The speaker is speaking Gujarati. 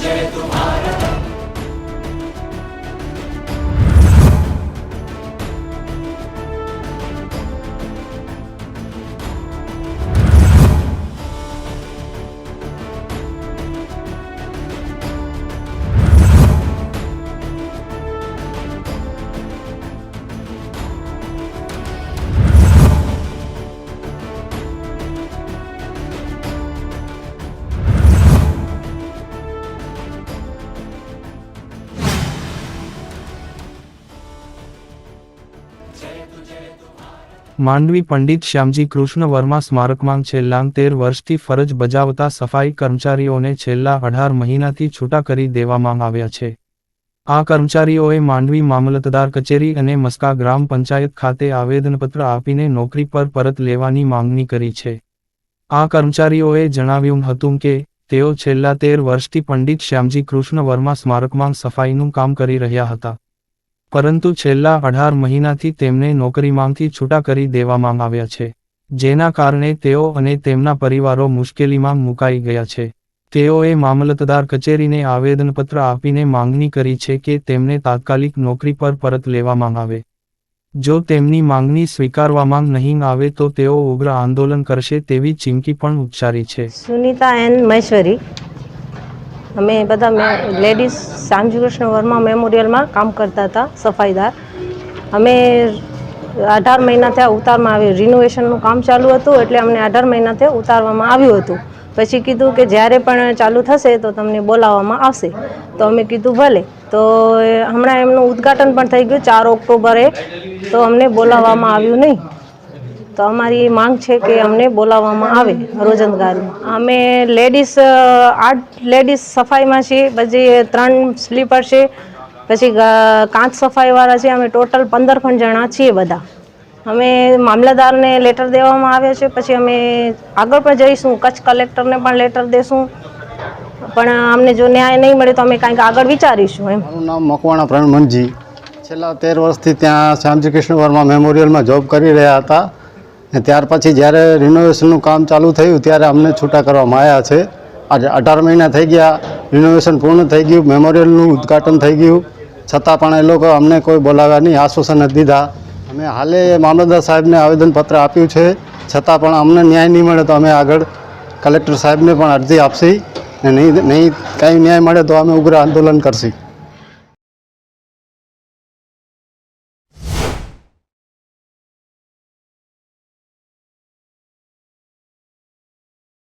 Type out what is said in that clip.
Donde tu માંડવી પંડિત શ્યામજી કૃષ્ણ વર્મા સ્મારકમાં છેલ્લા તેર વર્ષથી ફરજ બજાવતા સફાઈ કર્મચારીઓને છેલ્લા અઢાર મહિનાથી છૂટા કરી દેવામાં આવ્યા છે. આ કર્મચારીઓએ માંડવી મામલતદાર કચેરી અને મસ્કા ગ્રામ પંચાયત ખાતે આવેદનપત્ર આપીને નોકરી પર પરત લેવાની માંગણી કરી છે. આ કર્મચારીઓએ જણાવ્યું હતું કે, તેઓ છેલ્લા તેર વર્ષથી પંડિત શ્યામજી કૃષ્ણ વર્મા સ્મારકમાં સફાઈનું કામ કરી રહ્યા હતા. પરંતુ છેલ્લા અઢાર મહિનાથી તેમને નોકરીમાંથી છૂટા કરી દેવામાં આવ્યા છે, જેના કારણે તેઓ અને તેમના પરિવારો મુશ્કેલીમાં મુકાઈ ગયા છે. તેઓએ મામલતદાર કચેરીને આવેદનપત્ર આપીને માંગણી કરી છે કે તેમને તાત્કાલિક નોકરી પર પરત લેવામાં આવે. જો તેમની માંગણી સ્વીકારવામાં નહીં આવે તો તેઓ ઉગ્ર આંદોલન કરશે તેવી ચીમકી પણ ઉચ્ચારી છે. સુનિતા એન મહેશ્વરી અમે બધા મેં લેડીઝ શ્યામજી કૃષ્ણ વર્મા મેમોરિયલમાં કામ કરતા હતા, સફાઈદાર. અમે અઢાર મહિના થયા ઉતારમાં આવ્યું રિનોવેશનનું કામ ચાલુ હતું, એટલે અમને અઢાર મહિના થયા ઉતારવામાં આવ્યું હતું. પછી કીધું કે જ્યારે પણ ચાલુ થશે તો તમને બોલાવવામાં આવશે. તો અમે કીધું, ભલે. તો હમણાં એમનું ઉદ્ઘાટન પણ થઈ ગયું, ચાર ઓક્ટોબરે. તો અમને બોલાવવામાં આવ્યું નહીં. તો અમારી માંગ છે કે અમને બોલાવવામાં આવે રોજંદગારમાં અમે લેડીઝ આઠ લેડીઝ સફાઈમાં છીએ, પછી ત્રણ સ્લીપર છે, પછી કાચ સફાઈવાળા છે, અમે ટોટલ પંદર પણ જણા છીએ બધા. અમે મામલતદારને લેટર દેવામાં આવ્યા છે, પછી અમે આગળ પણ જઈશું, કચ્છ કલેક્ટરને પણ લેટર દેશું. પણ અમને જો ન્યાય નહીં મળે તો અમે કાંઈક આગળ વિચારીશું એમ. મારું નામ મકવાણા પ્રણ મનજી. છેલ્લા તેર વર્ષથી ત્યાં શ્યામજી કૃષ્ણ વર્મા મેમોરિયલમાં જોબ કરી રહ્યા હતા. ત્યાર પછી જ્યારે રિનોવેશનનું કામ ચાલુ થયું, ત્યારે અમને છૂટા કરવામાં આવ્યા છે. આજે અઢાર મહિના થઈ ગયા રિનોવેશન પૂર્ણ થઈ ગયું મેમોરિયલનું ઉદ્ઘાટન થઈ ગયું. છતાં પણ એ લોકો અમને કોઈ બોલાવ્યા નહીં આશ્વાસન નથી દીધા. અમે હાલે મામલતદાર સાહેબને આવેદનપત્ર આપ્યું છે. છતાં પણ અમને ન્યાય નહીં મળે તો અમે આગળ કલેક્ટર સાહેબને પણ અરજી આપશી. ને નહીં નહીં કાંઈ ન્યાય મળે તો અમે ઉગ્ર આંદોલન કરશી.